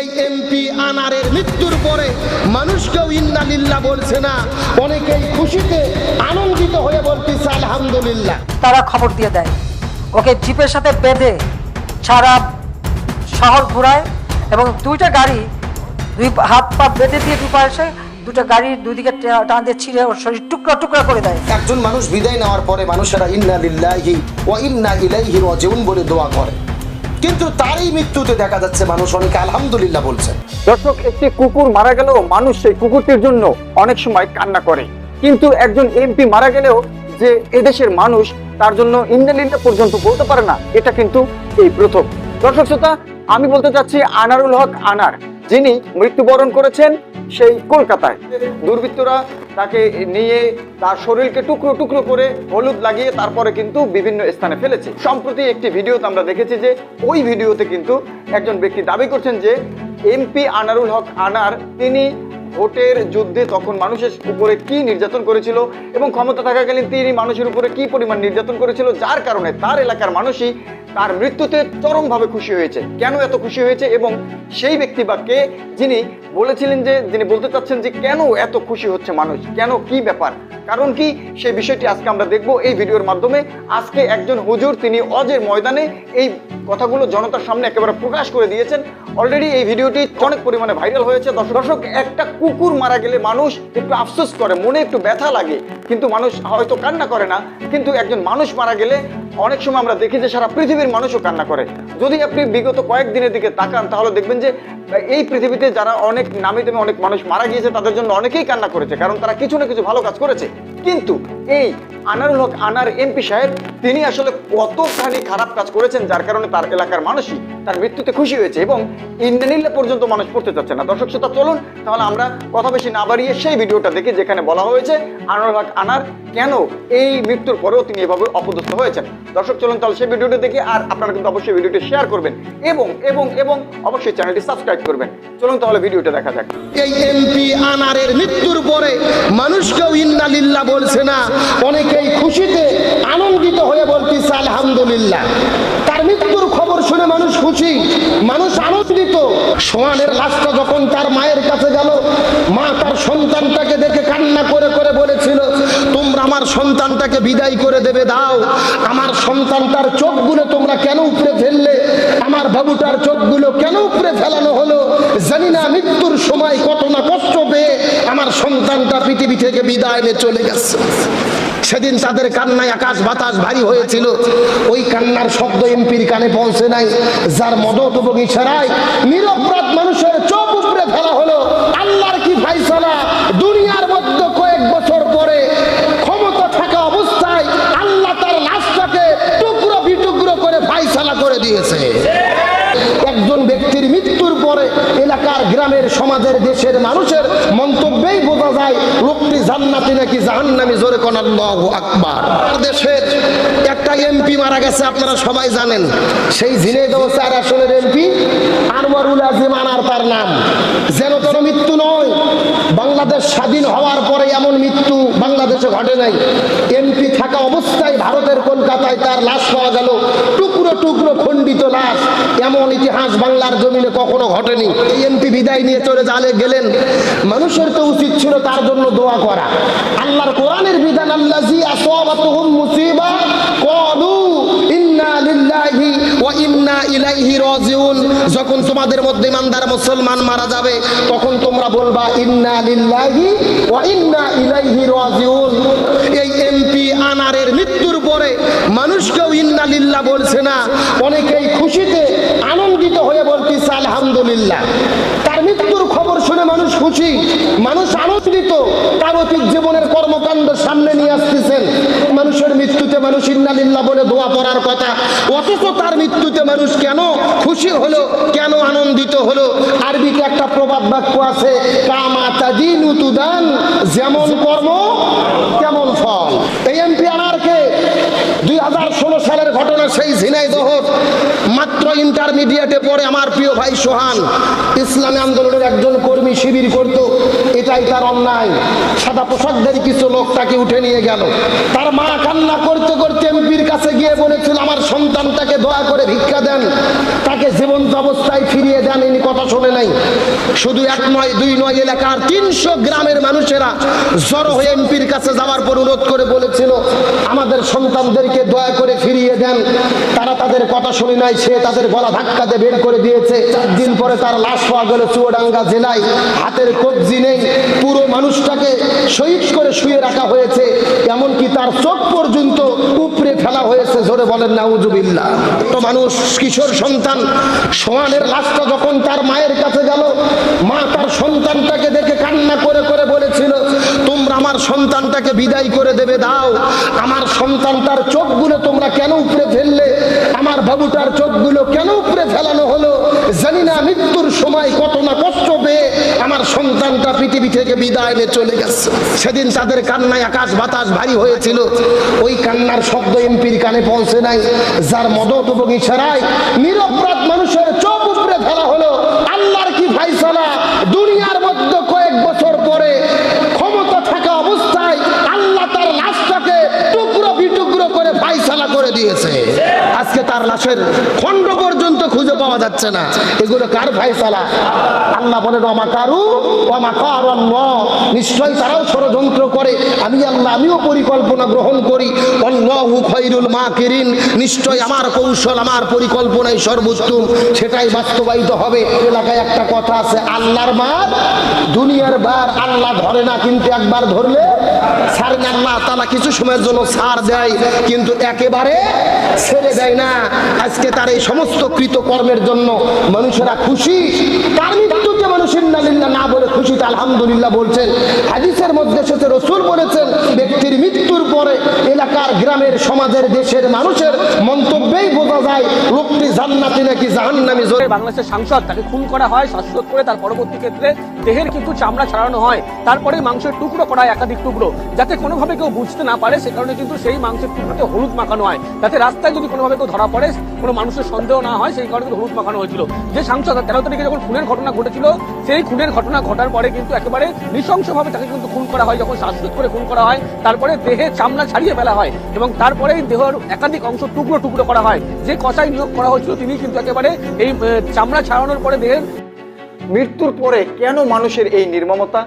এই এমপি আনারের মৃত্যুর পরে মানুষকেও ইন্নালিল্লাহ বলছে না। অনেকেই খুশিতে আনন্দিত হয়ে বলতেছে আলহামদুলিল্লাহ। তারা খবর দিয়ে দেয়। ওকে জিপের সাথে বেঁধে সারা শহর ঘোরায় এবং দুইটা গাড়ি দুই হাত পা বেঁধে দিয়ে দুই পাশে দুটো গাড়ির দুই দিকে টান দিয়ে ছিঁড়ে ওর শরীর টুকরা টুকরা করে দেয়। একজন মানুষ বিদায় নেওয়ার পরে মানুষেরা ইন্না লিল্লাহি ওয়া ইন্না ইলাইহি রাজিউন বলে দোয়া করে। কিন্তু তারই মৃত্যুতে দেখা যাচ্ছে মানুষ অনেকে আলহামদুলিল্লাহ বলছে। দর্শক, একটি কুকুর মারা গেলেও মানুষ সেই কুকুরটির জন্য অনেক সময় কান্না করে। কিন্তু একজন এমপি মারা গেলেও যে এদেশের মানুষ, তার জন্য ইন্দালিল্লা পর্যন্ত বলতে পারে না, এটা কিন্তু এই প্রথম। দর্শক, শ্রোতা, আমি বলতে চাচ্ছি আনারুল হক আনার। যিনি মৃত্যুবরণ করেছেন সেই কলকাতায়। দুর্বৃত্তরা তাকে নিয়ে তার শরীরকে টুকরো টুকরো করে হলুদ লাগিয়ে তারপরে কিন্তু বিভিন্ন স্থানে ফেলেছে। সম্প্রতি একটি ভিডিওতে আমরা দেখেছি যে ওই ভিডিওতে কিন্তু একজন ব্যক্তি দাবি করছেন যে এমপি আনারুল হক আনার তিনি ভোটের যুদ্ধে তখন মানুষের উপরে কি নির্যাতন করেছিল এবং ক্ষমতা থাকাকালীন তিনি মানুষের উপরে কি পরিমাণ নির্যাতন করেছিল, যার কারণে তার এলাকার মানুষই তার মৃত্যুতে চরমভাবে খুশি হয়েছে। কেন এত খুশি হয়েছে এবং সেই ব্যক্তি বা কে যিনি বলেছিলেন যে, যিনি বলতে চাচ্ছেন যে, কেন এত খুশি হচ্ছে মানুষ? কেন কি ব্যাপার? কারণ কি? সেই বিষয়টি আজকে আমরা দেখব এই ভিডিওর মাধ্যমে। আজকে একজন হুজুর তিনি অজের ময়দানে এই কথাগুলো জনতার সামনে একেবারে প্রকাশ করে দিয়েছেন। অলরেডি এই ভিডিওটি অনেক পরিমাণে ভাইরাল হয়েছে। দর্শক, একটা কুকুর মারা গেলে মানুষ একটু আফসোস করে, মনে একটু ব্যথা লাগে। কিন্তু মানুষ হয়তো কান্না করে না। কিন্তু একজন মানুষ মারা গেলে অনেক সময় আমরা দেখি যে সারা পৃথিবীর মানুষও কান্না করে। যদি আপনি বিগত কয়েকদিনের দিকে তাকান, তাহলে দেখবেন যে এই পৃথিবীতে যারা অনেক নামি দামি অনেক মানুষ মারা গিয়েছে, তাদের জন্য অনেকেই কান্না করেছে। কারণ তারা কিছু না কিছু ভালো কাজ করেছে। কিন্তু এই আনারুল হক আনার এমপি সাহেব, তিনি আসলে কতখানি খারাপ কাজ করেছেন, যার কারণে তার এলাকার মানুষই তার মৃত্যুতে খুশি হয়েছে এবং ইন্দ্রানীল্লা পর্যন্ত মানুষ পড়তে চাচ্ছে না। দর্শক শ্রোতা, চলুন, তাহলে আমরা কথা বেশি না বাড়িয়ে সেই ভিডিওটা দেখি, যেখানে বলা হয়েছে আনারুল হক আনার কেন এই মৃত্যুর পরেও তিনি এভাবে অপদস্থ হয়েছেন। দর্শক, চলুন তাহলে সেই ভিডিওটা দেখে, আর আপনারা কিন্তু অবশ্যই ভিডিওটি শেয়ার করবেন এবং এবং এবং অবশ্যই চ্যানেলটি সাবস্ক্রাইব করবেন। চলুন তাহলে ভিডিওটা দেখা যাক। এই এমপি আনারের মৃত্যুর পরে মানুষকেও ইন্নালিল্লাহ বলছে না। অনেকেই খুশিতে আনন্দিত হয়ে বলতেছে, আলহামদুলিল্লাহ। তার মৃত্যুর খবর শুনে মানুষ খুশি, মানুষ আনন্দিত। সোয়ানের লাশটা যখন তার মায়ের কাছে গেল, মা তার সন্তানটাকে দেখে কান্না করে করে বলেছিল আমার সন্তানটাকে বিদায় করে দেবে, দাও। আমার সন্তানটার চোখগুলো তোমরা কেন উপরে ফেললে? আমার বাবুটার চোখগুলো কেন উপরে ফেলানো হলো? জানি না মৃত্যুর সময় কত না কষ্ট পেয়ে আমার সন্তানটা পৃথিবী থেকে বিদায় নিয়ে চলে গেছে। সেদিন তাদের কান্নায় আকাশ বাতাস ভারী হয়েছিল। ওই কান্নার শব্দ এমপির কানে পৌঁছে নাই। যার মদত এবং ইশারায় নিরপরাধ মানুষের চোখ উপরে ফেলা হলো। আল্লাহর কি ফাইসলা দুনিয়ার মধ্যে মানুষের মন্তব্যেই বোঝা যায়, লোকটি জান্নাতি নাকি জাহান্নামি? জোরে কোন আল্লাহ আকবার। দেশের একটা এমপি মারা গেছে, আপনারা সবাই জানেন। সেই ঝিনেগাঁও চার আসনের এমপি, আনোয়ারুল আজিম আনার তার নাম। যেন তোর মৃত্যু নয়, বাংলাদেশ স্বাধীন হওয়ার পরে এমন মৃত্যু বাংলাদেশে ঘটে নাই। এমপি থাকা অবস্থায় ভারতের কলকাতায় তার লাশ পাওয়া গেল টুকরো টুকরো খণ্ডিত লাশ এমন ইতিহাস বাংলার জমিনে কখনো ঘটেনি। এই এমপি বিদায় নিয়ে চলে জালে গেলেন। মানুষের তো উচিত ছিল তার জন্য দোয়া করা। আল্লাহর কোরআনের বিধান আসাবাতুহুম মুসিবা যখন তোমাদের মধ্যে ইমানদার মুসলমান মারা যাবে, তখন তোমরা বলবা, ইন্না ইন্না ইলাইহি এই এমপি আনারের মৃত্যুর পরে মানুষকেও ইন্না লিল্লাহ বলছে না। অনেকেই খুশিতে আনন্দিত হয়ে বলতেছে, আলহামদুলিল্লাহ। তার মৃত্যুর খবর শুনে মানুষ খুশি। মানুষ আনন্দিত। তার অতীত জীবনের কর্মকাণ্ড সামনে নিয়ে আসতেছেন। মানুষের মৃত্যুতে মানুষ ইন্নালিল্লাহ বলে দোয়া পড়ার কথা। অথচ তার মৃত্যুতে মানুষ কেন খুশি হলো, কেন আনন্দিত হলো? আরবিতে একটা প্রবাদ বাক্য আছে, কামা তুদান। যেমন কর্ম, তেমন ফল এই এমপি আনারকে দুই হাজার ষোলো সালের ঘটনা সেই ঝিনাইদহ মাত্র ইন্টারমিডিয়েটে পড়ে আমার প্রিয় ভাই সোহান। ইসলামী আন্দোলনের একজন কর্মী শিবির করত, এটাই তার অন্যায়। সাদা পোশাকধারী কিছু লোক তাকে উঠে নিয়ে গেল। তার মা কান্না করতে করতে এমপির কাছে গিয়ে বলেছিল, আমার সন্তানটাকে দয়া করে ভিক্ষা দেন। তাকে জীবন্ত অবস্থায় ফিরিয়ে দেন, ইনি কথা শোনে নাই। শুধু এক নয়, দুই নয় এলাকার তিনশো গ্রামের মানুষেরা জড়ো হয়ে এমপির কাছে যাওয়ার পর অনুরোধ করে বলেছিল, আমাদের সন্তানদেরকে দয়া করে ফিরিয়ে দেন। তারা তাদের কথা শুনে নাই, সে তাদের গলা ধাক্কা দিয়ে বের করে দিয়েছে। চার দিন পরে তার লাশ পাওয়া গেল চুয়াডাঙ্গা জেলায়। হাতের কবজি নেই। পুরো মানুষটাকে শহীদ করে শুয়ে রাখা হয়েছে। এমনকি তার চোখ পর্যন্ত উপরে ফেলা হয়েছে। জোরে বলেন, নাউজুবিল্লাহ। তো মানুষ, কিশোর সন্তান, সোয়ানের লাশটা যখন তার মায়ের কাছে গেল মা তার সন্তানটাকে দেখে কান্না করে করে বলেছিল তোমরা আমার সন্তানটাকে বিদায় করে দেবে, দাও। আমার সন্তানটার চোখগুলো তোমরা কেন উপরে ফেললে? আমার বাবুটার চোখগুলো কেন উপরে ফেলানো হলো? জানি না মৃত্যুর সময় কত না কষ্ট পেয়ে আমার সন্তানটা পৃথিবী থেকে বিদায় নিয়ে চলে গেছে। সেদিন তাদের কান্নায় আকাশ বাতাস ভারী হয়েছিল। ওই কান্নার শব্দ এমপির কানে পৌঁছে নাই। যার মদত এবং ইশারায় নিরপরাধ মানুষের চোখ উপরে ফেলা হলো আল্লাহর কি ফাইসালা দুনিয়ার মধ্যে কয়েক বছর পরে ক্ষমতা থাকা অবস্থায় আল্লাহ তার লাশটাকে টুকরো বিটুকরো করে ফাইসালা করে দিয়েছে লাশের খণ্ড পর্যন্ত খুঁজে পাওয়া যাচ্ছে না। এগুলো কার ফাইসালা আল্লাহ বলেন অমাকারু অমাকার নিশ্চয়ই তারাও ষড়যন্ত্র করে। আমি আল্লাহ, আমিও পরিকল্পনা গ্রহণ করি। অল্লাহু মা কিরিন নিশ্চয় আমার কৌশল, আমার পরিকল্পনাই সর্বোত্তম। সেটাই বাস্তবায়িত হবে। এলাকায় একটা কথা আছে, আল্লাহর মার, দুনিয়ার বার আল্লাহ ধরে না, কিন্তু একবার ধরলে কিছু সময়ের জন্য ছাড় কিন্তু একেবারে ছেড়ে না। আজকে তার এই সমস্ত কৃতকর্মের জন্য মানুষেরা খুশি। তার মৃত্যুতে মানুষের আলহামদুলিল্লাহ বলছেন। হাদিসের মধ্যে সেতে রসুল বলেছেন, ব্যক্তির মৃত্যুর পরে এলাকার গ্রামের সমাজের দেশের মানুষের মন্তব্যেই বোঝা যায়, লোকটি জান্নাতি নাকি জাহান্নামি জোরে। বাংলাদেশের সাংসদ তাকে খুন করা হয় শ্বাসরোধ করে তার পরবর্তী ক্ষেত্রে দেহের কিন্তু চামড়া ছাড়ানো হয় তারপরে মাংসের টুকরো করা হয়, একাধিক টুকরো, যাতে কোনোভাবে কেউ বুঝতে না পারে, সে কারণে কিন্তু সেই মাংসের টুকরোতে হলুদ মাখানো হয়। যাতে রাস্তায় যদি কোনোভাবে কেউ ধরা পড়ে, কোনো মানুষের সন্দেহ না হয়, সেই কারণে হলুদ মাখানো হয়েছিল। যে সাংসদ তেরো তারিখে যখন খুনের ঘটনা ঘটেছিল, সেই খুনের ঘটনা ঘটার পরে কিন্তু একেবারে নৃশংসভাবে তাকে কিন্তু খুন করা হয়, যখন শ্বাসরোধ করে খুন করা হয়, তারপরে দেহে চামড়া ছাড়িয়ে ফেলা হয় এবং তারপরেই দেহের একাধিক অংশ টুকরো টুকরো করা হয়। যে কষাই নিয়োগ করা হয়েছিল, তিনি কিন্তু একেবারে এই চামড়া ছাড়ানোর পরে দেহের মৃত্যুর পরে কেন মানুষের এই নির্মমতা?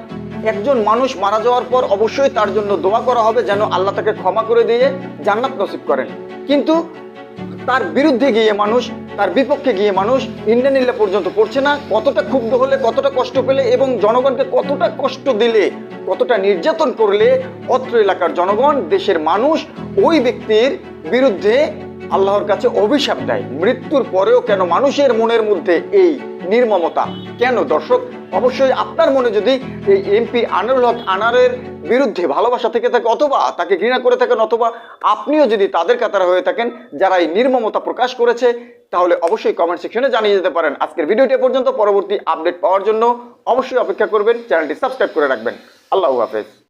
একজন মানুষ মারা যাওয়ার পর অবশ্যই তার জন্য দোয়া করা হবে যেন আল্লাহ তাকে ক্ষমা করে দিয়ে জান্নাত নসিব করেন। কিন্তু তার বিরুদ্ধে গিয়ে মানুষ তার বিপক্ষে গিয়ে মানুষ ইন্ডিয়ানিল্লা পর্যন্ত পড়ছে না। কতটা ক্ষুব্ধ হলে, কতটা কষ্ট পেলে এবং জনগণকে কতটা কষ্ট দিলে, কতটা নির্যাতন করলে অত্র এলাকার জনগণ, দেশের মানুষ ওই ব্যক্তির বিরুদ্ধে আল্লাহর কাছে অভিশাপ দেয়। মৃত্যুর পরেও কেন মানুষের মনের মধ্যে এই নির্মমতা? কেন দর্শক, অবশ্যই আপনার মনে যদি এই এমপি আনারুল হক আনারের বিরুদ্ধে ভালোবাসা থেকে থাকে অথবা তাকে ঘৃণা করে থাকেন অথবা আপনিও যদি তাদের কাতারে হয়ে থাকেন, যারা এই নির্মমতা প্রকাশ করেছে তাহলে অবশ্যই কমেন্ট সেকশনে জানিয়ে যেতে পারেন। আজকের ভিডিওটি পর্যন্ত পরবর্তী আপডেট পাওয়ার জন্য অবশ্যই অপেক্ষা করবেন। চ্যানেলটি সাবস্ক্রাইব করে রাখবেন। আল্লাহ হাফেজ।